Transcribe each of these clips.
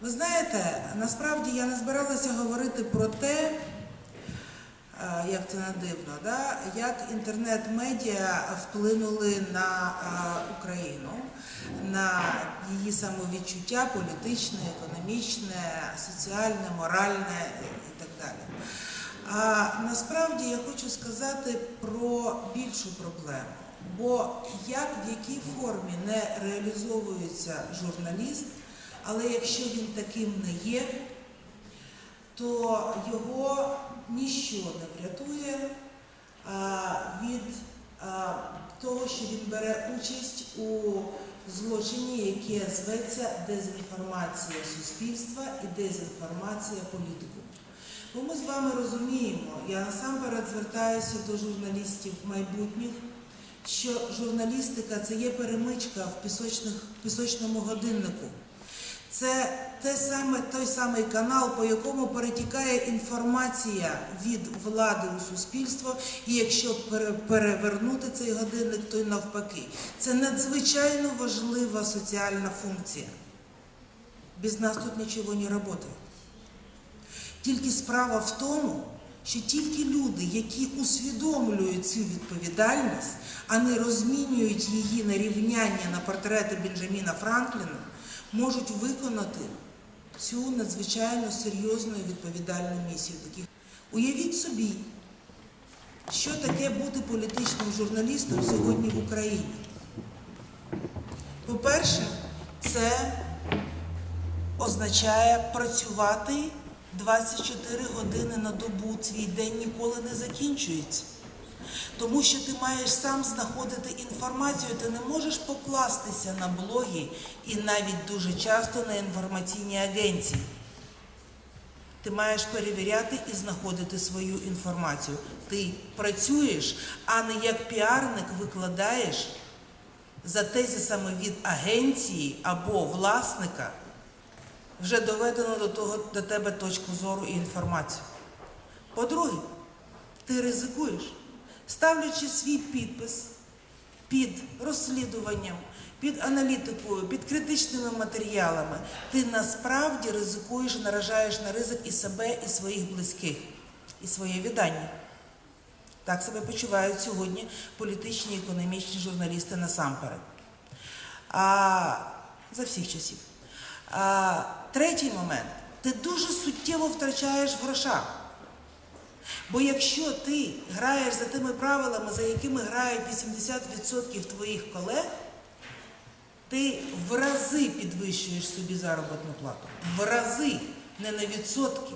Ви знаєте, насправді я не збиралася говорити про те, е, як це не дивно, да? як інтернет-медіа вплинули на е, Україну, на її самовідчуття політичне, економічне, соціальне, моральне і так далі. А насправді я хочу сказати про більшу проблему. Бо як в якій формі не реалізовується журналіст, але якщо він таким не є, то його ніщо не врятує від того, що він бере участь у злочині, яке зветься дезінформація суспільства і дезінформація політику. Бо ми з вами розуміємо, я насамперед звертаюся до журналістів майбутніх, що журналістика це є перемичка в пісочному годиннику. Це те саме, той самий канал, по якому перетікає інформація від влади у суспільство, і якщо перевернути цей годинник, то й навпаки. Це надзвичайно важлива соціальна функція. Без нас тут нічого не працює. Тільки справа в тому, що тільки люди, які усвідомлюють цю відповідальність, а не розмінюють її на рівняння на портрети Бенджаміна Франкліна, можуть виконати цю надзвичайно серйозну і відповідальну місію. Таких уявіть собі, що таке бути політичним журналістом сьогодні в Україні. По-перше, це означає працювати 24 години на добу. Твій день ніколи не закінчується. Тому що ти маєш сам знаходити інформацію, ти не можеш покластися на блоги і навіть дуже часто на інформаційні агенції. Ти маєш перевіряти і знаходити свою інформацію. Ти працюєш, а не як піарник викладаєш за тезисами від агенції або власника вже доведено до, того, до тебе точку зору і інформацію. По-друге, ти ризикуєш, ставлячи свій підпис під розслідуванням, під аналітикою, під критичними матеріалами, ти насправді ризикуєш і наражаєш на ризик і себе, і своїх близьких, і своє віддання. Так себе почувають сьогодні політичні і економічні журналісти насамперед. А, за всіх часів. А, третій момент. Ти дуже суттєво втрачаєш в грошах. Бо якщо ти граєш за тими правилами, за якими грають 80% твоїх колег, ти в рази підвищуєш собі заробітну плату. В рази, не на відсотки,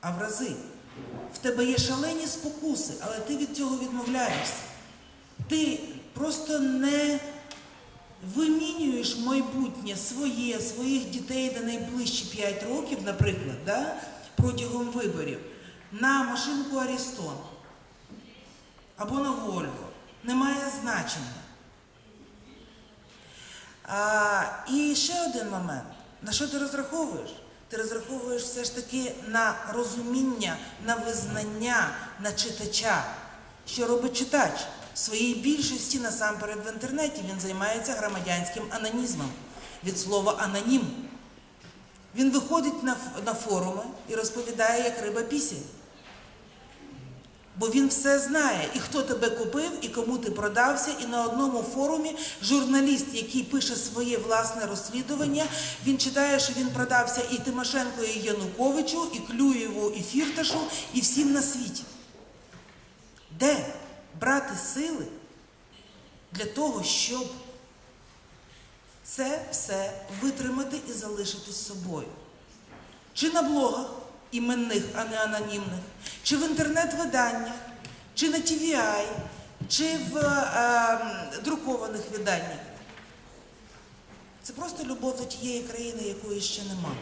а в рази. В тебе є шалені спокуси, але ти від цього відмовляєшся. Ти просто не вимінюєш майбутнє своє, своїх дітей на найближчі 5 років, наприклад, да, протягом виборів, на машинку Арістон або на Вольво. Немає значення. А, і ще один момент. На що ти розраховуєш? Ти розраховуєш все ж таки на розуміння, на визнання, на читача. Що робить читач? В своїй більшості насамперед в інтернеті він займається громадянським анонізмом. Від слова анонім. Він виходить на, на форуми і розповідає, як риба пісень. Бо він все знає, і хто тебе купив, і кому ти продався. І на одному форумі журналіст, який пише своє власне розслідування, він читає, що він продався і Тимошенко, і Януковичу, і Клюєву, і Фірташу, і всім на світі. Де брати сили для того, щоб це все витримати і залишитись собою? Чи на блогах іменних, а не анонімних, чи в інтернет-виданнях, чи на TVI, чи в е, друкованих виданнях. Це просто любов до тієї країни, якої ще нема.